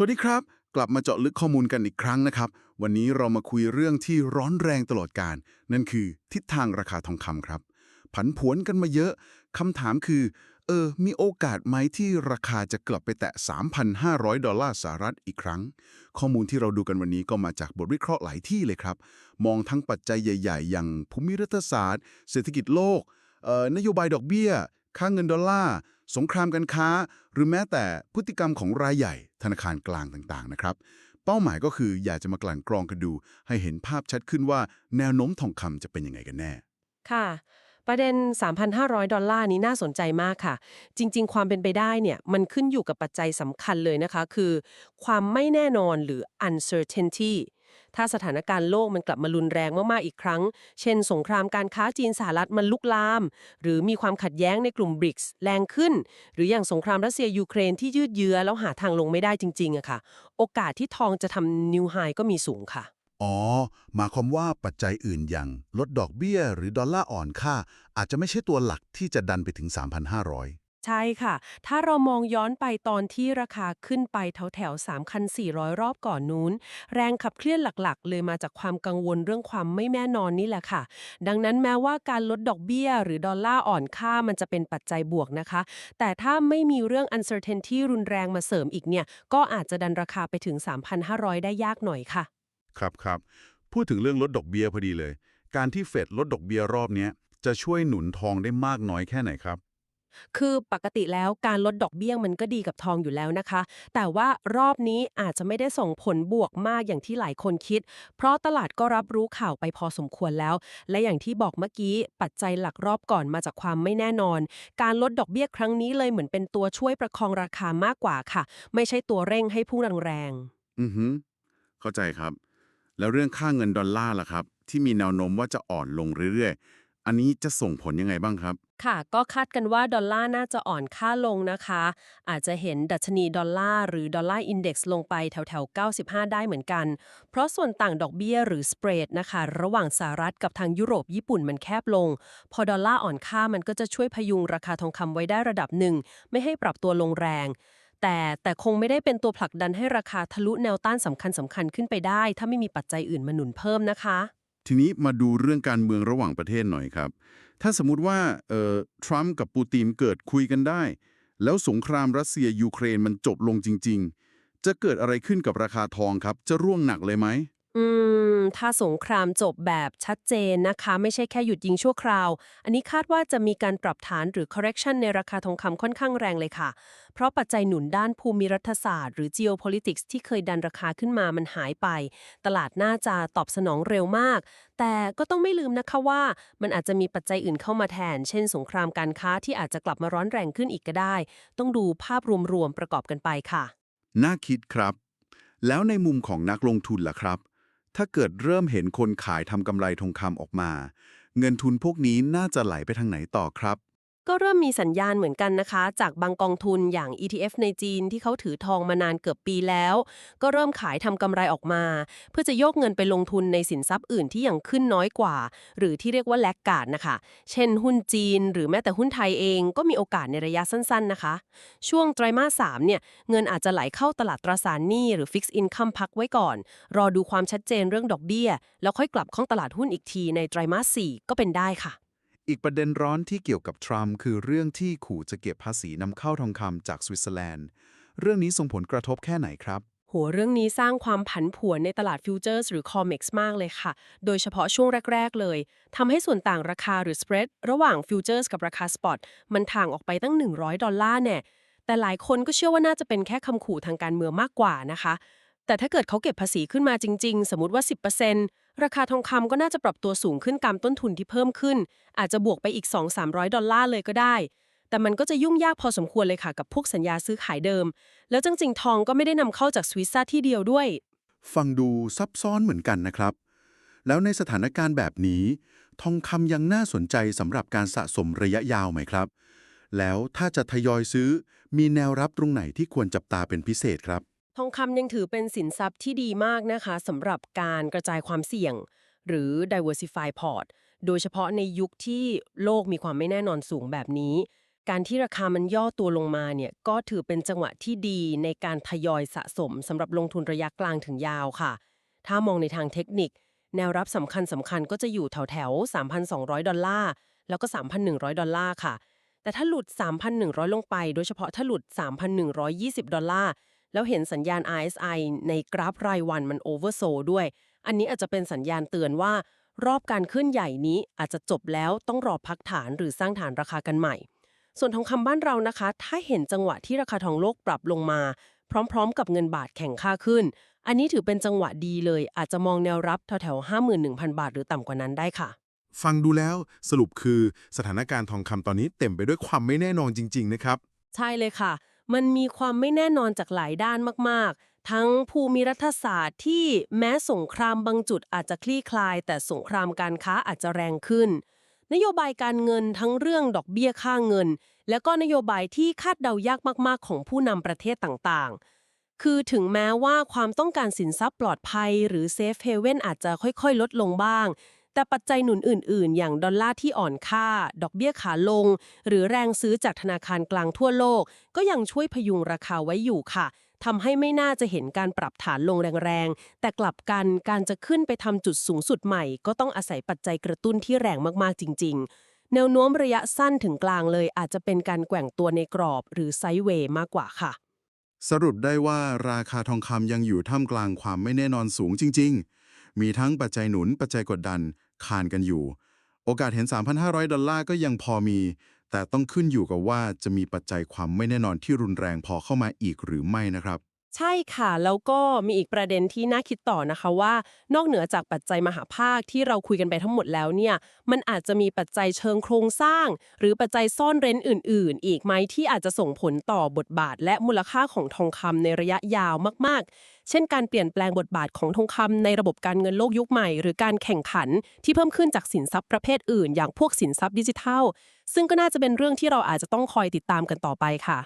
สวัสดีครับ กลับมาเจาะลึกข้อมูลกันอีกครั้งนะครับ วันนี้เรามาคุยเรื่องที่ร้อนแรงตลอดการ นั่นคือทิศทางราคาทองคำครับ ผันผวนกันมาเยอะคำถามคือ เออ มีโอกาสไหมที่ราคาจะกลับไปแตะ 3,500 ดอลลาร์สหรัฐอีกครั้ง ข้อมูลที่เราดูกันวันนี้ก็มาจากบทวิเคราะห์หลายที่เลยครับ มองทั้งปัจจัยใหญ่ ๆ อย่างภูมิรัฐศาสตร์ เศรษฐกิจโลกเอ่อนโยบายดอกเบี้ย ค่าเงินดอลลาร์ สงครามการค้า หรือแม้แต่พฤติกรรมของรายใหญ่ ธนาคารกลางต่างๆนะครับ เป้าหมายก็คืออยากจะมากลั่นกรองกันดู ให้เห็นภาพชัดขึ้นว่าแนวโน้มทองคำจะเป็นยังไงกันแน่ ค่ะ ประเด็น 3,500 ดอลลาร์นี้น่าสนใจมากค่ะ จริง ๆ ความเป็นไปได้เนี่ยมันขึ้นอยู่กับปัจจัยสำคัญเลยนะคะ คือ ความไม่แน่นอนหรือ uncertainty ถ้าสถานการณ์โลกมันกลับมารุนแรงมาก ๆ อีกครั้ง เช่น สงครามการค้าจีนสหรัฐมันลุกลาม หรือมีความขัดแย้งในกลุ่มบริกส์แรงขึ้น หรืออย่างสงครามรัสเซียยูเครนที่ยืดเยื้อแล้วหาทางลงไม่ได้จริง ๆอะค่ะ โอกาสที่ทองจะทำนิวไฮก็มีสูงค่ะอ๋อหมายความว่าปัจจัยอื่นอย่าง ลดดอกเบี้ย หรือดอลลาร์อ่อนค่า อาจจะไม่ใช่ตัวหลักที่จะดันไปถึง 3,500 ใช่ค่ะ ถ้าเรามองย้อนไปตอนที่ราคาขึ้นไปแถวแถว3,400 รอบก่อนนู้น แรงขับเคลื่อนหลักๆ เลยมาจากความกังวลเรื่องความไม่แน่นอนนี่แหละค่ะ ดังนั้นแม้ว่าการลดดอกเบี้ย หรือดอลลาร์อ่อนค่ามันจะเป็นปัจจัยบวกนะคะ แต่ถ้าไม่มีเรื่อง uncertainty รุนแรงมาเสริมอีกเนี่ย ก็อาจจะดันราคาไปถึง 3,500 ได้ยากหน่อยค่ะ ครับครับพูดถึงเรื่องลดดอกเบี้ยพอดีเลย การที่เฟดลดดอกเบี้ยรอบนี้จะช่วยหนุนทองได้มากน้อยแค่ไหนครับ คือปกติแล้วการลดดอกเบี้ยมันก็ดีกับทองอยู่แล้วนะคะ แต่ว่ารอบนี้อาจจะไม่ได้ส่งผลบวกมากอย่างที่หลายคนคิด เพราะตลาดก็รับรู้ข่าวไปพอสมควรแล้ว และอย่างที่บอกเมื่อกี้ ปัจจัยหลักรอบก่อนมาจากความไม่แน่นอน การลดดอกเบี้ยครั้งนี้เลยเหมือนเป็นตัวช่วยประคองราคามากกว่าค่ะ ไม่ใช่ตัวเร่งให้พุ่งแรงอือฮึเข้าใจครับ แล้วเรื่องค่าเงินดอลลาร์ล่ะครับ ที่มีแนวโน้มว่าจะอ่อนลงเรื่อยๆ อันนี้จะส่งผลยังไงบ้างครับ ค่ะ ก็คาดกันว่าดอลลาร์น่าจะอ่อนค่าลงนะคะ อาจจะเห็นดัชนีดอลลาร์หรือดอลลาร์อินเด็กซ์ลงไปแถวๆ95 ได้เหมือนกัน เพราะส่วนต่างดอกเบี้ยหรือสเปรดนะคะ ระหว่างสหรัฐกับทางยุโรปญี่ปุ่นมันแคบลง พอดอลลาร์อ่อนค่ามันก็จะช่วยพยุงราคาทองคำไว้ได้ระดับหนึ่ง ไม่ให้ปรับตัวลงแรงแต่แต่คงไม่ได้เป็นตัวผลักดันให้ราคาทะลุแนวต้านสำคัญสำคัญขึ้นไปได้ ถ้าไม่มีปัจจัยอื่นมาหนุนเพิ่มนะคะ ทีนี้มาดูเรื่องการเมืองระหว่างประเทศหน่อยครับ ถ้าสมมติว่าเอ่อทรัมป์กับปูตินเกิดคุยกันได้ แล้วสงครามรัสเซียยูเครนมันจบลงจริง ๆ จะเกิดอะไรขึ้นกับราคาทองครับ จะร่วงหนักเลยไหม อืม ถ้าสงครามจบแบบชัดเจนนะคะ ไม่ใช่แค่หยุดยิงชั่วคราว อันนี้คาดว่าจะมีการปรับฐานหรือ correction ในราคาทองคำค่อนข้างแรงเลยค่ะ เพราะปัจจัยหนุนด้านภูมิรัฐศาสตร์หรือ geopolitics ที่เคยดันราคาขึ้นมามันหายไป ตลาดน่าจะตอบสนองเร็วมาก แต่ก็ต้องไม่ลืมนะคะว่า มันอาจจะมีปัจจัยอื่นเข้ามาแทน เช่น สงครามการค้าที่อาจจะกลับมาร้อนแรงขึ้นอีกก็ได้ ต้องดูภาพรวมๆประกอบกันไปค่ะ น่าคิดครับ แล้วในมุมของนักลงทุนล่ะครับ ถ้าเกิดเริ่มเห็นคนขายทำกำไรทองคำออกมา เงินทุนพวกนี้น่าจะไหลไปทางไหนต่อครับ ก็เริ่มมีสัญญาณเหมือนกันนะคะ จากบางกองทุนอย่าง ETF ในจีนที่เขาถือทองมานานเกือบปีแล้ว ก็เริ่มขายทำกำไรออกมา เพื่อจะโยกเงินไปลงทุนในสินทรัพย์อื่นที่ยังขึ้นน้อยกว่า หรือที่เรียกว่าแลกการ์ดนะคะ เช่น หุ้นจีน หรือแม้แต่หุ้นไทยเองก็มีโอกาสในระยะสั้นๆนะคะ ช่วงไตรมาส3เนี่ยเงินอาจจะไหลเข้าตลาดตราสารหนี้หรือ Fixed Income พักไว้ก่อน รอดูความชัดเจนเรื่องดอกเบี้ย แล้วค่อยกลับเข้าตลาดหุ้นอีกทีในไตรมาส4ก็เป็นได้ค่ะ อีกประเด็นร้อนที่เกี่ยวกับทรัมป์คือเรื่องที่ขู่จะเก็บภาษีนำเข้าทองคำจากสวิตเซอร์แลนด์ เรื่องนี้ส่งผลกระทบแค่ไหนครับหัวเรื่องนี้สร้างความผันผวนในตลาดฟิวเจอร์สหรือ COMEX มากเลยค่ะ โดยเฉพาะช่วงแรก ๆ เลย ทำให้ส่วนต่างราคาหรือ spread ระหว่างฟิวเจอร์สกับราคาสปอตมันห่างออกไปตั้ง 100 ดอลลาร์แน่ แต่หลายคนก็เชื่อว่าน่าจะเป็นแค่คำขู่ทางการเมืองมากกว่านะคะ แต่ถ้าเกิดเขาเก็บภาษีขึ้นมาจริง ๆ สมมติว่า 10% ราคาทองคำก็น่าจะปรับตัวสูงขึ้นตามต้นทุนที่เพิ่มขึ้น อาจจะบวกไปอีก 2-300 ดอลลาร์เลยก็ได้ แต่มันก็จะยุ่งยากพอสมควรเลยค่ะกับพวกสัญญาซื้อขายเดิม แล้วจริงๆ ทองก็ไม่ได้นำเข้าจากสวิตซ่าที่เดียวด้วย ฟังดูซับซ้อนเหมือนกันนะครับ แล้วในสถานการณ์แบบนี้ ทองคำยังน่าสนใจสำหรับการสะสมระยะยาวไหมครับ แล้วถ้าจะทยอยซื้อมีแนวรับตรงไหนที่ควรจับตาเป็นพิเศษครับ ทองคำยังถือเป็นสินทรัพย์ที่ดีมากนะคะสำหรับการกระจายความเสี่ยง หรือ diversify port โดยเฉพาะในยุคที่โลกมีความไม่แน่นอนสูงแบบนี้ การที่ราคามันย่อตัวลงมาเนี่ยก็ถือเป็นจังหวะที่ดีในการทยอยสะสมสำหรับลงทุนระยะกลางถึงยาวค่ะ ถ้ามองในทางเทคนิค แนวรับสำคัญสำคัญก็จะอยู่แถวแถว3,200 ดอลลาร์ แล้วก็ 3,100 ดอลลาร์ค่ะ แต่ถ้าหลุด 3,100 ลงไป โดยเฉพาะถ้าหลุด 3,120 ดอลลาร์ แล้วเห็นสัญญาณ RSI ในกราฟรายวันมันโอเวอร์โซด้วย อันนี้อาจจะเป็นสัญญาณเตือนว่า รอบการขึ้นใหญ่นี้อาจจะจบแล้วต้องรอพักฐานหรือสร้างฐานราคากันใหม่ ส่วนทองคำบ้านเรานะคะ ถ้าเห็นจังหวะที่ราคาทองโลกปรับลงมา พร้อมๆ กับเงินบาทแข็งค่าขึ้น อันนี้ถือเป็นจังหวะดีเลย อาจจะมองแนวรับแถวๆ51,000 บาท หรือต่ำกว่านั้นได้ค่ะฟังดูแล้วสรุปคือสถานการณ์ทองคำตอนนี้เต็มไปด้วยความไม่แน่นอนจริง ๆ นะครับ ใช่เลยค่ะ มันมีความไม่แน่นอนจากหลายด้านมากๆ ทั้งภูมิรัฐศาสตร์ที่แม้สงครามบางจุดอาจจะคลี่คลาย แต่สงครามการค้าอาจจะแรงขึ้น นโยบายการเงินทั้งเรื่องดอกเบี้ยค่าเงิน แล้วก็นโยบายที่คาดเดายากมากๆ ของผู้นำประเทศต่างๆ คือถึงแม้ว่าความต้องการสินทรัพย์ปลอดภัย หรือเซฟเฮเว่นอาจจะค่อยๆ ลดลงบ้าง แต่ปัจจัยหนุนอื่น ๆ อย่างดอลลาร์ที่อ่อนค่า ดอกเบี้ยขาลง หรือแรงซื้อจากธนาคารกลางทั่วโลก ก็ยังช่วยพยุงราคาไว้อยู่ค่ะทำให้ไม่น่าจะเห็นการปรับฐานลงแรงๆ แต่กลับกันการจะขึ้นไปทำจุดสูงสุดใหม่ ก็ต้องอาศัยปัจจัยกระตุ้นที่แรงมากๆ จริง ๆ แนวโน้มระยะสั้นถึงกลางเลยอาจจะเป็นการแกว่งตัวในกรอบหรือไซด์เวย์มากกว่าค่ะ สรุปได้ว่าราคาทองคำยังอยู่ท่ามกลางความไม่แน่นอนสูงจริง ๆ มีทั้งปัจจัยหนุนปัจจัยกดดัน คานกันอยู่ โอกาสเห็น 3,500 ดอลลาร์ก็ยังพอมี แต่ต้องขึ้นอยู่กับว่าจะมีปัจจัยความไม่แน่นอนที่รุนแรงพอเข้ามาอีกหรือไม่นะครับ ใช่ค่ะ แล้วก็มีอีกประเด็นที่น่าคิดต่อนะคะว่า นอกเหนือจากปัจจัยมหาภาคที่เราคุยกันไปทั้งหมดแล้วเนี่ยมันอาจจะมีปัจจัยเชิงโครงสร้าง หรือปัจจัยซ่อนเร้นอื่น ๆ อีกไหมที่อาจจะส่งผลต่อบทบาท และมูลค่าของทองคำในระยะยาวมาก ๆ เช่น การเปลี่ยนแปลงบทบาทของทองคำในระบบการเงินโลกยุคใหม่ หรือการแข่งขันที่เพิ่มขึ้นจากสินทรัพย์ประเภทอื่น อย่างพวกสินทรัพย์ดิจิทัล ซึ่งก็น่าจะเป็นเรื่องที่เราอาจจะต้องคอยติดตามกันต่อไปค่ะ